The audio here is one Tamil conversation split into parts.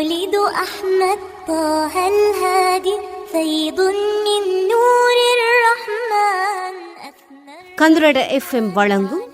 مولد أحمد طه الهادي فيض من نور الرحمن أثنى கந்துரட எஃப்எம் வழங்கும்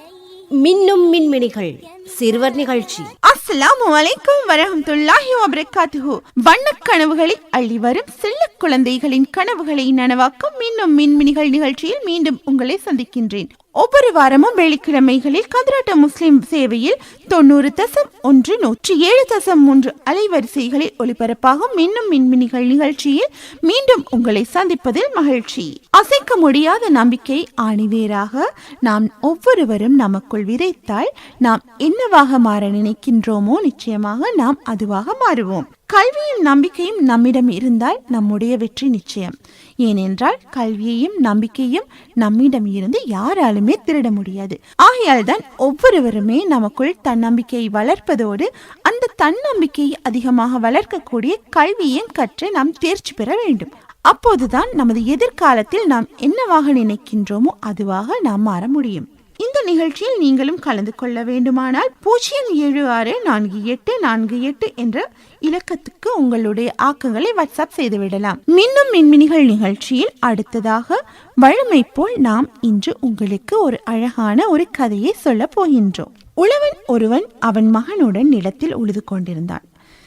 மின்னும் மின்மினிகள் சிறுவர் நிகழ்ச்சி அஸ்ஸலாமு அலைக்கும் வரஹ்மத்துல்லாஹி வபரகாத்துஹு வண்ணக் கனவுகளை அள்ளி வரும் செல்ல குழந்தைகளின் கனவுகளை நனவாக்கும் மீண்டும் மின்மினிகள் நிகழ்ச்சியில் மீண்டும் உங்களை சந்திக்கின்றேன் ஒவ்வொரு வாரமும் வெள்ளிக்கிழமைகளில் கதிராட்ட முஸ்லிம் சேவையில் தொண்ணூறு தசம் ஒன்று நூற்றி ஏழு தசம் மூன்று அலைவரிசைகளில் ஒளிபரப்பாகும் மின்னும் மின்மினிகள் நிகழ்ச்சியில் மீண்டும் உங்களை சந்திப்பதில் மகிழ்ச்சி. அசைக்க முடியாத நம்பிக்கை ஆணிவேராக நாம் ஒவ்வொருவரும் நமக்குள் விதைத்தால் நாம் என்னவாக மாற நினைக்கின்றோமோ நிச்சயமாக நாம் அதுவாக மாறுவோம். கல்வியும் நம்பிக்கையும் நம்மிடம் இருந்தால் நம்முடைய வெற்றி நிச்சயம். ஏனென்றால் கல்வியையும் நம்பிக்கையும் நம்மிடம் இருந்து யாராலுமே திருட முடியாது. ஆகையால் தான் ஒவ்வொருவருமே நமக்குள் தன்னம்பிக்கையை வளர்ப்பதோடு அந்த தன்னம்பிக்கையை அதிகமாக வளர்க்கக்கூடிய கல்வியையும் கற்று நாம் தேர்ச்சி பெற வேண்டும். அப்போதுதான் நமது எதிர்காலத்தில் நாம் என்னவாக நினைக்கின்றோமோ அதுவாக நாம் மாற முடியும். இந்த நிகழ்ச்சியில் நீங்களும் கலந்து கொள்ள வேண்டுமானால் பூஜ்ஜியம் ஏழு ஆறு நான்கு எட்டு நான்கு எட்டு என்ற இலக்கத்துக்கு உங்களுடைய ஆக்கங்களை வாட்ஸ்அப் செய்துவிடலாம் மின்னும் மின்மினிகள் நிகழ்ச்சியில் அடுத்ததாக வழமை போல் நாம் இன்று உங்களுக்கு ஒரு அழகான ஒரு கதையை சொல்ல போகின்றோம். உழவன் ஒருவன் அவன் மகனுடன் நிலத்தில் உழுது கொண்டிருந்தான்.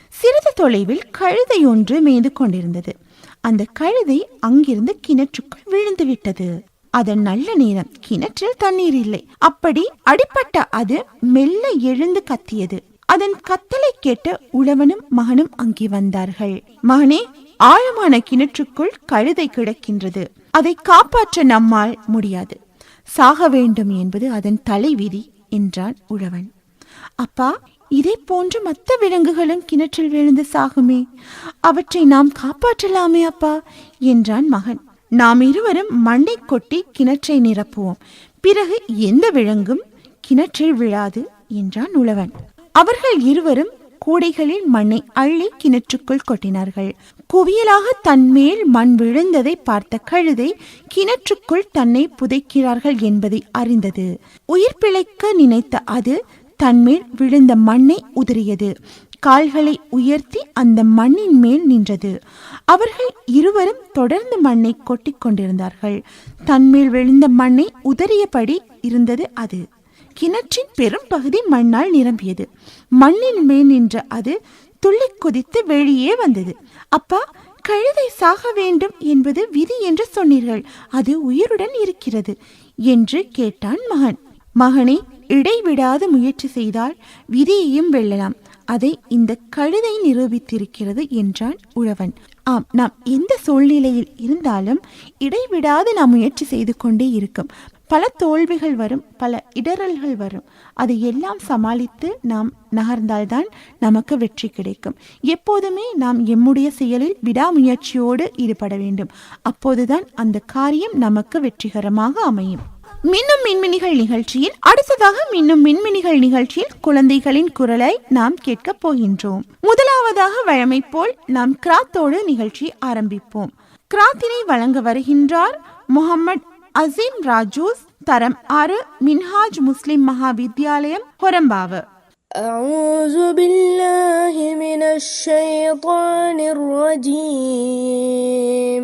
சிறிது தொலைவில் கழுதை ஒன்று மேய்ந்து கொண்டிருந்தது. அந்த கழுதை அங்கிருந்து கிணற்றுக்குள் விழுந்து விட்டது. அதன் நல்ல நேரம் கிணற்றில் தண்ணீர் இல்லை. அப்படி அடிப்பட்ட அது மெல்ல எழுந்து கத்தியது. அதன் கத்தலை கேட்ட உழவனும் மகனும் அங்கே வந்தார்கள். மகனே ஆழமான கிணற்றுக்குள் கழுதை கிடக்கின்றது. அதை காப்பாற்ற நம்மால் முடியாது. சாக வேண்டும் என்பது அதன் தலைவிதி என்றான் உழவன். அப்பா இதே போன்று மற்ற விலங்குகளும் கிணற்றில் விழுந்து சாகுமே. அவற்றை நாம் காப்பாற்றலாமே அப்பா என்றான் மகன். நாம் இருவரும் மண்ணை கொட்டி கிணற்றை நிரப்புவோம். பிறகு எந்த விலங்கும் கிணற்றில் விழாது என்றான் உழவன். அவர்கள் இருவரும் கூடைகளில் மண்ணை அள்ளி கிணற்றுக்குள் கொட்டினார்கள். குவியலாக தன்மேல் மண் விழுந்ததை பார்த்த கழுதை கிணற்றுக்குள் தன்னை புதைக்கிறார்கள் என்பதை அறிந்தது. உயிர் பிழைக்க நினைத்த அது தன்மேல் விழுந்த மண்ணை உதறியது. கால்களை உயர்த்தி அந்த மண்ணின் மேல் நின்றது. அவர்கள் இருவரும் தொடர்ந்து மண்ணை கொட்டி கொண்டிருந்தார்கள். தன்மேல் விழுந்த மண்ணை உதறியபடி இருந்தது அது. கிணற்றின் பெரும் பகுதி மண்ணால் நிரம்பியது. மண்ணின் மேல் நின்ற அது துள்ளி குதித்து வெளியே வந்தது. அப்பா கழுதை சாக வேண்டும் என்பது விதி என்று சொன்னீர்கள். அது உயிருடன் இருக்கிறது என்று கேட்டான் மகன். மகனே இடைவிடாது முயற்சி செய்தால் விதியையும் வெல்லலாம். அதை இந்த கழுதை நிரூபித்திருக்கிறது என்றான் உழவன். ஆம் நாம் எந்த சூழ்நிலையில் இருந்தாலும் இடைவிடாது நாம் முயற்சி செய்து கொண்டே இருக்கும். பல தோல்விகள் வரும் பல இடரல்கள் வரும். அதை எல்லாம் சமாளித்து நாம் நகர்ந்தால்தான் நமக்கு வெற்றி கிடைக்கும். எப்போதுமே நாம் எம்முடைய செயலில் விடாமுயற்சியோடு ஈடுபட வேண்டும். அப்போதுதான் அந்த காரியம் நமக்கு வெற்றிகரமாக அமையும். மின்னும் மின்மினிகள் நிகழ்ச்சியில் அடுத்ததாக மின்னும் மின்மினிகள் நிகழ்ச்சியில் குழந்தைகளின் குரலை நாம் கேட்கப் போகின்றோம் முதலாவதாக வழமை போல் நாம் கிராத்தோடு நிகழ்ச்சி ஆரம்பிப்போம் கிராத்தினை வழங்க வருகின்றார் முகமது அசீம் ராஜூஸ் தரம் ஆறு மின்ஹாஜ் முஸ்லிம் மகா வித்யாலயம் ஹொரம்பாவு أعوذ بالله من الشيطان الرجيم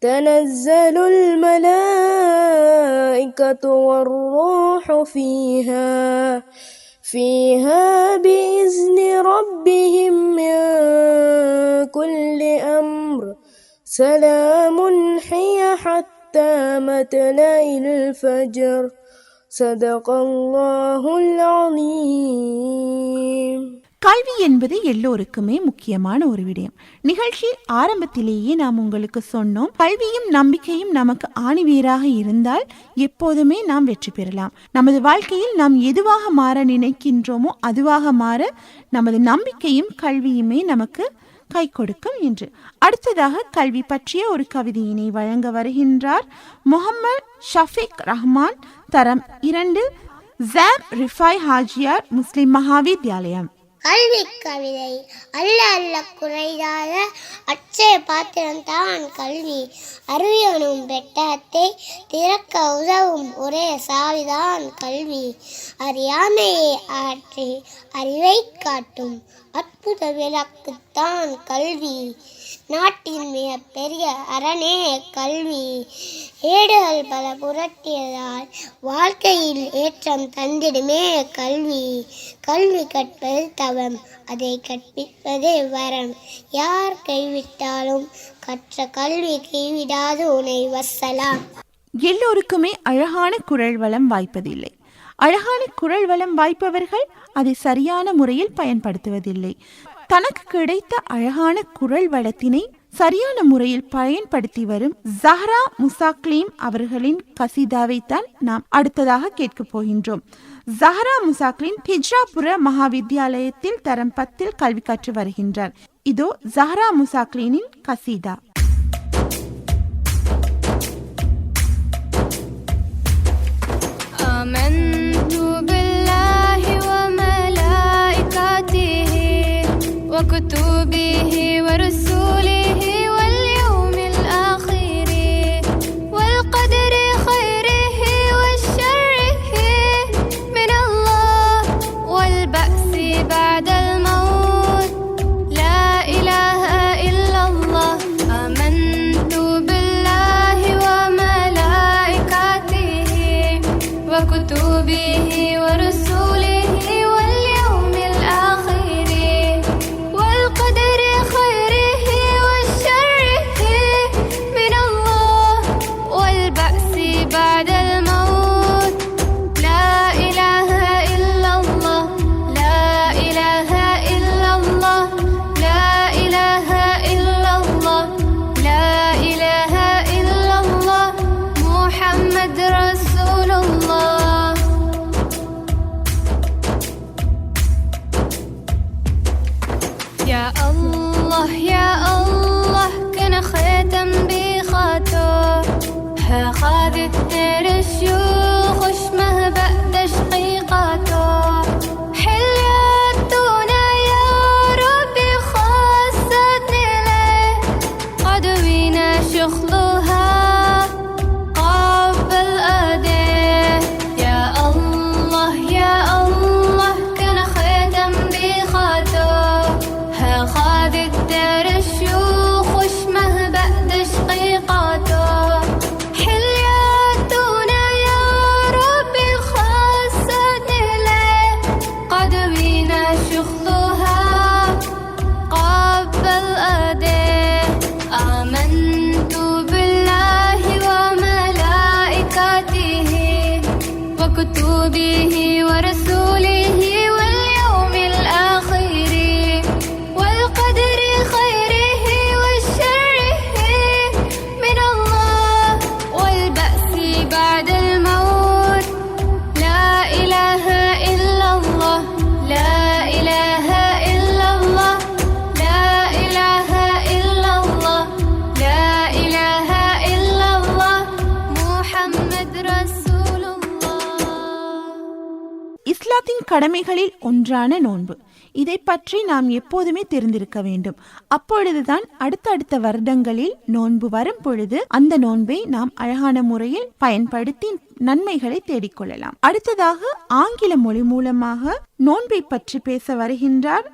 تنزل الملائكة والروح فيها فيها بإذن ربهم من كل أمر. سلام هي حتى مطلع الفجر. صدق الله العظيم. கல்வி என்பது எல்லோருக்குமே முக்கியமான ஒரு விடயம். நிகழ்ச்சியில் ஆரம்பத்திலேயே நாம் உங்களுக்கு சொன்னோம் கல்வியும் நம்பிக்கையும் நமக்கு ஆணிவேராக இருந்தால் எப்போதுமே நாம் வெற்றி பெறலாம். நமது வாழ்க்கையில் நாம் எதுவாக மாற நினைக்கின்றோமோ அதுவாக மாற நமது நம்பிக்கையும் கல்வியுமே நமக்கு கை கொடுக்கும் என்று. அடுத்ததாக கல்வி பற்றிய ஒரு கவிதையினை வழங்க வருகின்றார். முகமது ஷஃபிக் ரஹ்மான் தரம் இரண்டு ஜாம் ரிஃபாய் ஹாஜியார் முஸ்லிம் மகாவித்யாலயம். கல்வி கவிதை அல்ல அல்ல குறையாத அச்சய பாத்திரம்தான் கல்வி. அறியணும் பெட்டத்தை திறக்க உதவும் ஒரே சாவிதான் கல்வி. அறியாமையை ஆற்றி அறிவை காட்டும். அற்புத விளக்குத்தான் கல்வி. நாட்டின் மிக பெரிய அரணே கல்வி. ஏடுகள் பல புரட்டியதால் வாழ்க்கையில் ஏற்றம் தந்திடுமே கல்வி. கல்வி கற்பது தவம் அதை கற்பிப்பதே வரம். யார் கைவிட்டாலும் கற்ற கல்வி கைவிடாது உனை வசலாம். எல்லோருக்குமே அழகான குரல் வளம் வாய்ப்பதில்லை. அழகான குரல் வளம் வாய்ப்பவர்கள் அதை சரியான முறையில் பயன்படுத்துவதில்லை தனக்கு கிடைத்த அழகான குரல் வளத்தினை சரியான முறையில் பயன்படுத்தி வரும் ஜஹ்ரா முசாக்லீம் அவர்களின் கசிதாவை தான் நாம் அடுத்ததாக கேட்கப் போகின்றோம் ஜஹ்ரா முசாக்லீம் ஹிஜ்ராபுர மகாவித்யாலயத்தில் தரம் பத்தில் கல்வி கற்று வருகின்றார் இதோ Zahra முசாக்லீனின் கசீதா آمنت walk you be here, with us. கடமைகளில் ஒன்றான நோன்பு. இதை பற்றி நாம் எப்போதுமே தெரிந்திருக்க வேண்டும். அப்பொழுதுதான் அடுத்தடுத்த வருடங்களில் நோன்பு வரும் பொழுது அந்த நோன்பை நாம் அழகான முறையில் பயன்படுத்தி நன்மைகளை தேடிக்கொள்ளலாம். அடுத்ததாக ஆங்கில மொழி மூலமாக நோன்பை பற்றி பேச வருகின்றார்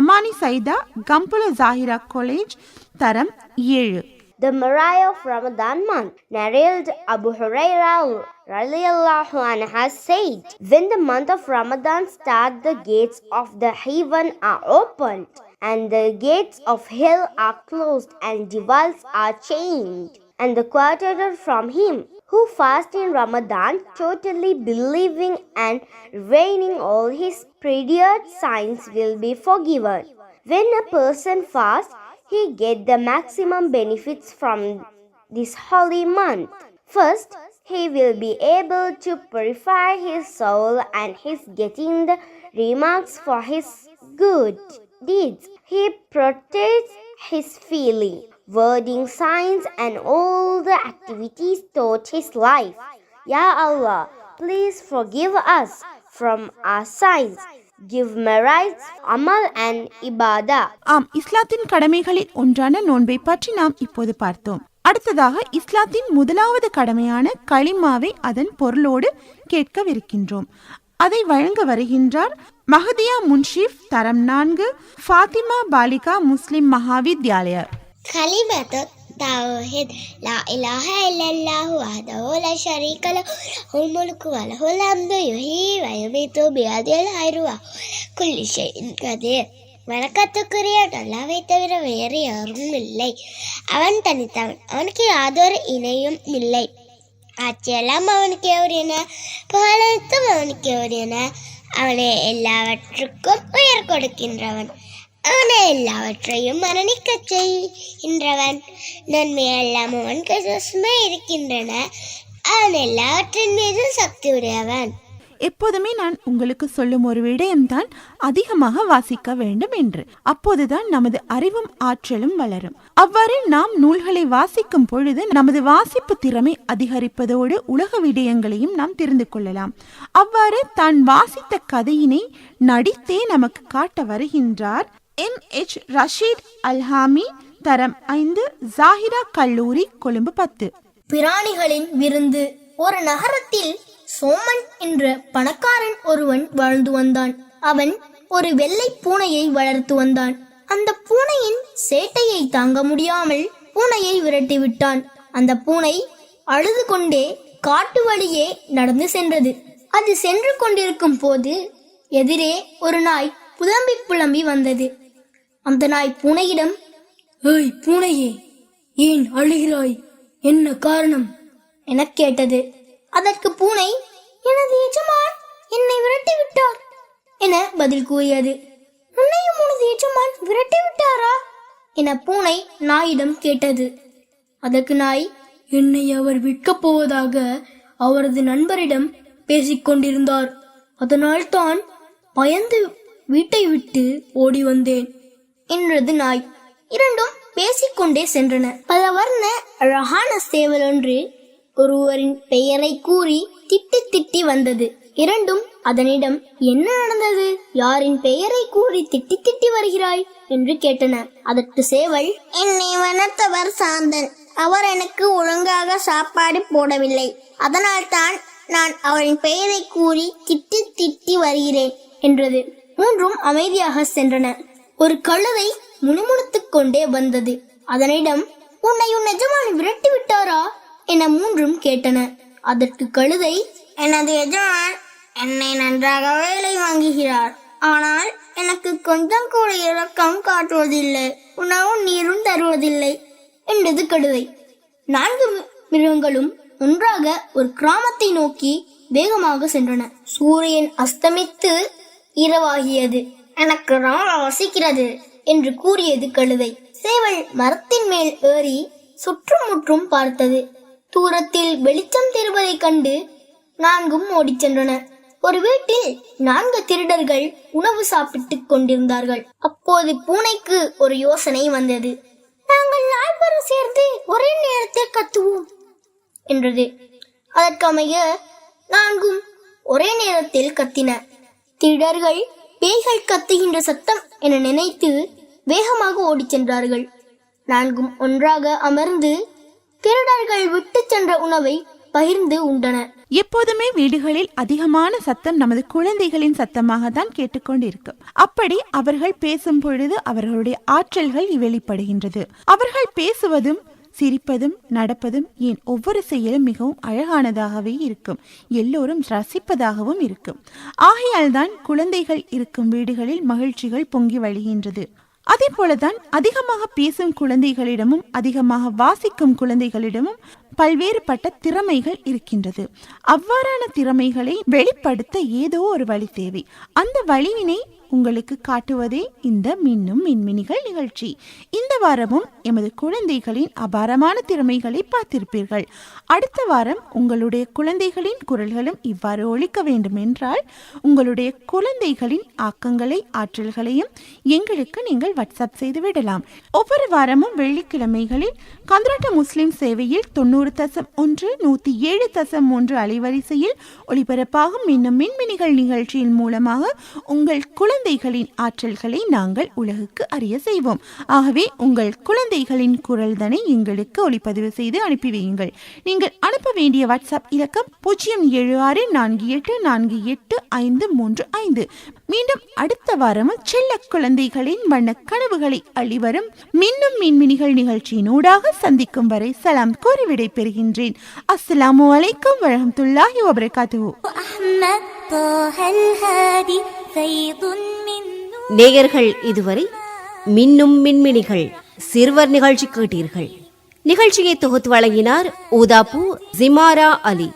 அமானி சைதா கம்புல ஜாஹிரா காலேஜ் தரம் ஏழு. The Mariah of Ramadan month. Narrated Abu Hurairah has said, When the month of Ramadan starts, the gates of the heaven are opened, and the gates of hell are closed, and devils are chained. And the quartered from him who fast in Ramadan, totally believing and revaining all his previous signs will be forgiven. When a person fasts, he get the maximum benefits from this holy month. First, he will be able to purify his soul and his getting the remarks for his good deeds. He protects his feeling, wording, signs, and all the activities taught his life. Ya Allah, please forgive us from our sins. Give merits, amal, and ibadah. ஆம் இஸ்லாத்தின் கடமைகளில் ஒன்றான நோன்பை பற்றி நாம் இப்போது பார்த்தோம் அடுத்ததாக இஸ்லாத்தின் முதலாவது கடமையான களிமாவை அதன் பொருளோடு கேட்கவிருக்கின்றோம். அதை வழங்க வருகின்றார் மஹதியா முன்ஷிப் தரம் நான்கு ஃபாத்திமா பாலிகா முஸ்லிம் மகாவித்யாலயா. கலிமத்து التوحيد لا إله إلا الله وحده لا شريك له الملك وله الحمد يحيي ويميت بيده الخير وكل شيء قدير வணக்கத்துக்குரிய நல்லாவை தவிர வேறு யாரும் இல்லை அவன் தனித்தவன் அவனுக்கு யாதொரு இணையும் இல்லை ஆட்சியெல்லாம் அவனுக்கு எவரியன புகழத்தும் அவனுக்கு எவரியன அவனை எல்லாவற்றுக்கும் உயர் கொடுக்கின்றவன் அவனை எல்லாவற்றையும் மரணிக்க செய்கின்றவன் நன்மையெல்லாம் அவன் சுஸ்மே இருக்கின்றன அவன் எல்லாவற்றின் மீதும் சக்தி உடையவன் எப்போதுமே நான் உங்களுக்கு சொல்லும் ஒரு விடயம்தான் அதிகமாக வாசிக்க வேண்டும் என்று. அப்போதுதான் நமது அறிவும் ஆற்றலும் வளரும். அவ்வாறு நாம் நூல்களை வாசிக்கும் பொழுது நமது வாசிப்பு திறமை அதிகரிப்பதோடு உலக விடயங்களையும் நாம் தெரிந்து கொள்ளலாம். அவ்வாறு தான் வாசித்த கதையினை நடித்தே நமக்கு காட்ட வருகின்றார் எம். எச். ரஷீத் அல்ஹாமி தரம் ஐந்து ஜாகிரா கல்லூரி கொழும்பு பத்து. பிராணிகளின் விருந்து. ஒரு நகரத்தில் சோமன் என்ற பணக்காரன் ஒருவன் வாழ்ந்து வந்தான். அவன் ஒரு வெள்ளை பூனையை வளர்த்து வந்தான். அந்த பூனையின் சேட்டையை தாங்க முடியாமல் பூனையை விரட்டி விட்டான். அந்த பூனை அழுது கொண்டே காட்டு வழியே நடந்து சென்றது. அது சென்று கொண்டிருக்கும் போது எதிரே ஒரு நாய் புலம்பி புலம்பி வந்தது. அந்த நாய் பூனையிடம் ஏய் பூனையே ஏன் அழுகிறாய்? என்ன காரணம்? எனக் கேட்டது. அதற்கு பூனை எனது எஜமான் என்னை விரட்டி விட்டார் என பதில் கூறியது. உன்னையும் உனது எஜமான் விரட்டி விட்டாரா என பூனை நாயிடம் கேட்டது. அதற்கு நாய் என்னை அவர் விற்கப் போவதாக அவரது நண்பரிடம் பேசிக்கொண்டிருந்தார் அதனால் தான் பயந்து வீட்டை விட்டு ஓடி வந்தேன் என்றது நாய். இரண்டும் பேசிக்கொண்டே சென்றன. பல வர்ண அழகான சேவல் ஒன்று ஒருவரின் பெயரை கூறி திட்டி திட்டி வந்தது. இரண்டும் அதனிடம் என்ன நடந்தது? யாரின் பெயரை கூறி திட்டி திட்டி வருகிறாய்? என்று கேட்டன. அதற்கு சேவல் என்னை வளர்த்தவர் சாந்தன். அவர் எனக்கு ஒழுங்காக சாப்பாடு போடவில்லை. அதனால்தான் நான் அவரின் பெயரை கூறி திட்டி திட்டி வருகிறேன் என்றது. மூன்றும் அமைதியாக சென்றன. ஒரு கழுதை முணுமுணுத்துக் கொண்டே வந்தது. அதனிடம் உன்னை உன் எஜமான் விரட்டி விட்டாரா என மூன்றும் கேட்டன. அதற்கு கழுதை எனது எஜமான் என்னை நன்றாக வேலை வாங்குகிறார். ஆனால் எனக்கு கொஞ்சம் கூட இரக்கம் காட்டுவதில்லை. உணவும் நீரும் தருவதில்லை என்றது கழுதை. நான்கு மிருகங்களும் ஒன்றாக ஒரு கிராமத்தை நோக்கி வேகமாக சென்றன. சூரியன் அஸ்தமித்து இரவாகியது. எனக்கு ரொம்ப வசிக்கிறது என்று கூறியது கழுதை. சேவல் மரத்தின் மேல் ஏறி சுற்றுமுற்றும் பார்த்தது. தூரத்தில் வெளிச்சம் தெரிவதைக் கண்டு நான்கும் ஓடிச் சென்றன. ஒரு வீட்டில் நான்கு திருடர்கள் உணவு சாப்பிட்டுக் கொண்டிருந்தார்கள். அப்போது பூனைக்கு ஒரு யோசனை வந்தது. நாங்கள் நால்வரும் சேர்ந்து ஒரே நேரத்தில் கத்துவோம் என்றது. அதற்கமைய நான்கும் ஒரே நேரத்தில் கத்தின. திருடர்கள் பேய்கள் கத்துகின்ற சத்தம் என நினைத்து வேகமாக ஓடிச் சென்றார்கள். நான்கும் ஒன்றாக அமர்ந்து திருடர்கள் விட்டு சென்ற உணவை பகிர்ந்து உண்டனர் எப்போதுமே வீடுகளில் அதிகமான சத்தம் நமது குழந்தைகளின் சத்தமாக தான் கேட்டுக்கொண்டிருக்கும் அப்படி அவர்கள் பேசும் பொழுது அவர்களுடைய ஆற்றல்கள் வெளிப்படுகின்றது. அவர்கள் பேசுவதும் சிரிப்பதும் நடப்பதும் ஏன் ஒவ்வொரு செயலும் மிகவும் அழகானதாகவே இருக்கும். எல்லோரும் ரசிப்பதாகவும் இருக்கும். ஆகையால் தான் குழந்தைகள் இருக்கும் வீடுகளில் மகிழ்ச்சிகள் பொங்கி வழிகின்றது. அதே போலதான் அதிகமாக பேசும் குழந்தைகளிடமும் அதிகமாக வாசிக்கும் குழந்தைகளிடமும் பல்வேறுபட்ட திறமைகள் இருக்கின்றது. அவ்வாறான திறமைகளை வெளிப்படுத்த ஏதோ ஒரு வழி தேவை. அந்த வழியினை உங்களுக்கு காட்டுவதே இந்த மின்னும் மின்மினிகள் நிகழ்ச்சி. இந்த வாரமும் எமது குழந்தைகளின் அபாரமான திறமைகளை பார்த்திருப்பீர்கள். அடுத்த வாரம் உங்களுடைய குழந்தைகளின் குரல்களும் இவ்வாறு ஒழிக்க வேண்டும் என்றால் உங்களுடைய குழந்தைகளின் ஆக்கங்களை ஆற்றல்களையும் எங்களுக்கு நீங்கள் வாட்ஸ்அப் செய்து விடலாம். ஒவ்வொரு வாரமும் வெள்ளிக்கிழமைகளில் கந்தராட்ட முஸ்லிம் சேவையில் தொண்ணூறு தசம் ஒன்று நூத்தி ஏழு தசம் ஒன்று அலைவரிசையில் ஒளிபரப்பாகும் இன்னும் மின்மினிகள் நிகழ்ச்சியின் மூலமாக உங்கள் குழந்தைகளின் ஆற்றல்களை நாங்கள் உலகுக்கு அறிய செய்வோம் ஆகவே உங்கள் குழந்தைகளின் குரல்தனை எங்களுக்கு ஒளிப்பதிவு செய்து அனுப்பி வையுங்கள் நீங்கள் அனுப்ப வேண்டிய வாட்ஸ்அப் இலக்கம் பூஜ்ஜியம் ஏழு ஆறு நான்கு எட்டு நான்கு எட்டு ஐந்து மூன்று ஐந்து மீண்டும் அடுத்த வாரமும் செல்ல குழந்தைகளின் வண்ண கனவுகளை அழிவரும் மின்னும் மின்மினிகள் நிகழ்ச்சியினூடாக சந்திக்கும் வரை சலாம் கூறி விடை பெறுகின்றேன் அஸ்ஸலாமு அலைக்கும் வரஹ்மத்துல்லாஹி வபரகாத்துஹு أحمد طه الهادي فيض من نور நேயர்கள் இதுவரை மின்னும் மின்மினிகள் சிறுவர் நிகழ்ச்சி கேட்டீர்கள். நிகழ்ச்சியை தொகுத்து வழங்கினார் ஊதாபு ஜிமாரா அலி.